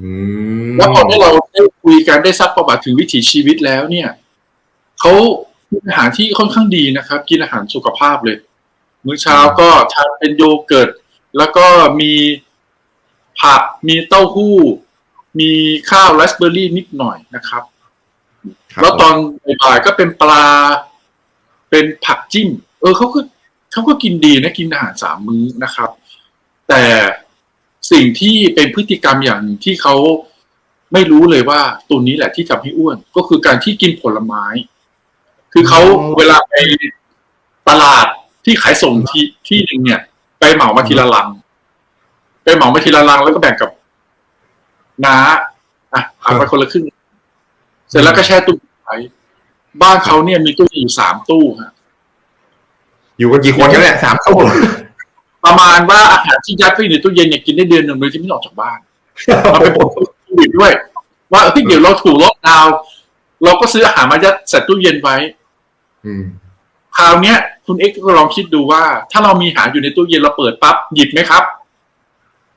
อืมแล้วพอได้เราได้คุยกันได้ซักประวัติถึงวิถีชีวิตแล้วเนี่ยเขากินอาหารที่ค่อนข้างดีนะครับ กินอาหารสุขภาพเลย มื้อเช้าก็ทานเป็นโยเกิร์ตแล้วก็มีผักมีเต้าหู้ มีข้าวไรซ์เบอร์รี่นิดหน่อยนะครับครับแล้วตอนบ่ายๆก็เป็นปลา เป็นผักจิ้ม เออเขาก็เขาก็กินดีนะ กินอาหารสามมื้อนะครับ แต่ สิ่งที่เป็นพฤติกรรมอย่างหนึ่งที่เขาไม่รู้เลยว่าตัวนี้แหละที่ทำให้อ้วน ก็คือการที่กินผลไม้ คือเขาเวลาไปตลาดที่ขายส่งที่ที่หนึ่งเนี่ย ไปเหมามาทีละลัง ไปเหมามาทีละลังแล้วก็แบ่งกับน้าอะเอาไปคนละครึ่งเสร็จแล้วก็แช่ตู้ไว้บ้านเขาเนี่ยมีตู้อยู่สามตู้ฮะอยู่กันกี่คนกันเนี่ยสามตู้ ประมาณว่าอาหารที่ยัดไปอยู่ในตู้เย็นเนี่ยกินได้เดือนหนึ่งโดยที่ไม่ออกจากบ้านเราไปบอกโควิดด้วย ว่าเฮ้ยเดี๋ยวเราถูกล็อกดาวน์เราก็ซื้ออาหารมายัดใส่ตู้เย็นไว้อืมคราวเนี้ย คุณเอ็กซ์ก็ลองคิดดูว่า ถ้าเรามีอาหารอยู่ในตู้เย็นเราเปิดปั๊บหยิบไหมครับ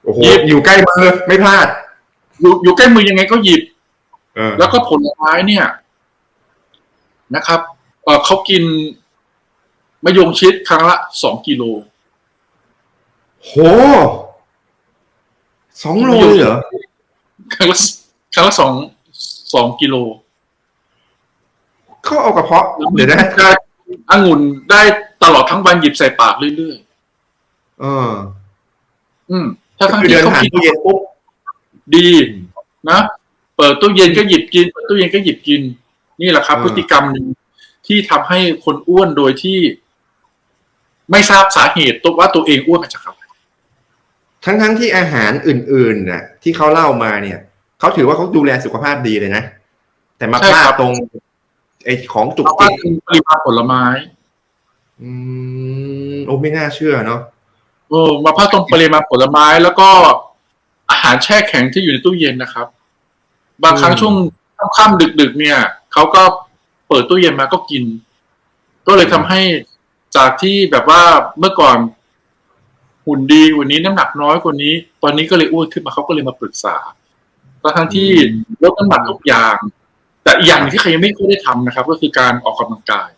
โอ้โหหยิบอยู่ใกล้มือไม่พลาด อยู่อยู่ใกล้มือยังไงก็หยิบเออแล้วก็ผลไม้เนี่ย นะครับเอ่อเขากินมะยงชิดครั้งละสองกิโล โหสองโลเลยเหรอครั้งละครั้งละสองสองกิโลเขาเอากระเพาะเดี๋ยวนะได้องุ่นได้ตลอดทั้งวันหยิบใส่ปากเรื่อยเออๆอืม ถ้าทั้งคือที่เดินเขาผ่านกินตู้เย็นปุ๊บดีนะเปิดตู้เย็นก็หยิบกินเปิดตู้เย็นก็หยิบกิน นี่แหละครับอ่าพฤติกรรมหนึ่งที่ทำให้คนอ้วนโดยที่ ไม่ทราบสาเหตุตัวว่าตัวเองอ้วนมาจากอะไร ทั้งทั้งๆที่อาหารอื่นๆน่ะ ที่เขาเล่ามาเนี่ยเขาถือว่าเขาดูแลสุขภาพดีเลยนะ แต่มาใช่พลาครัดบตรงไอ้ของจุกเพราะจิว่ากเป็นปริมาณผลไม้ อืมโอ้ไม่น่าเชื่อเนาะเออมาพลาดตรงปริมาณผลไม้แล้วก็อาหารแช่แข็งที่อยู่ในตู้เย็นนะครับ บางครั้งช่วงค่ำๆดึก ๆ เนี่ยเขาก็เปิดตู้เย็นมาก็กิน ก็เลยทำให้จากที่แบบว่าเมื่อก่อน หุ่นดีวันนี้น้ำหนักน้อยกว่านี้ ตอนนี้ก็เลยอ้วนขึ้นมาเขาก็เลยมาปรึกษาทั้งที่ลดน้ำหนักทุกอย่าง แต่อีกอย่างหนึ่งที่เขายังไม่ค่อยได้ทำนะครับ ก็คือการออกกำลังกาย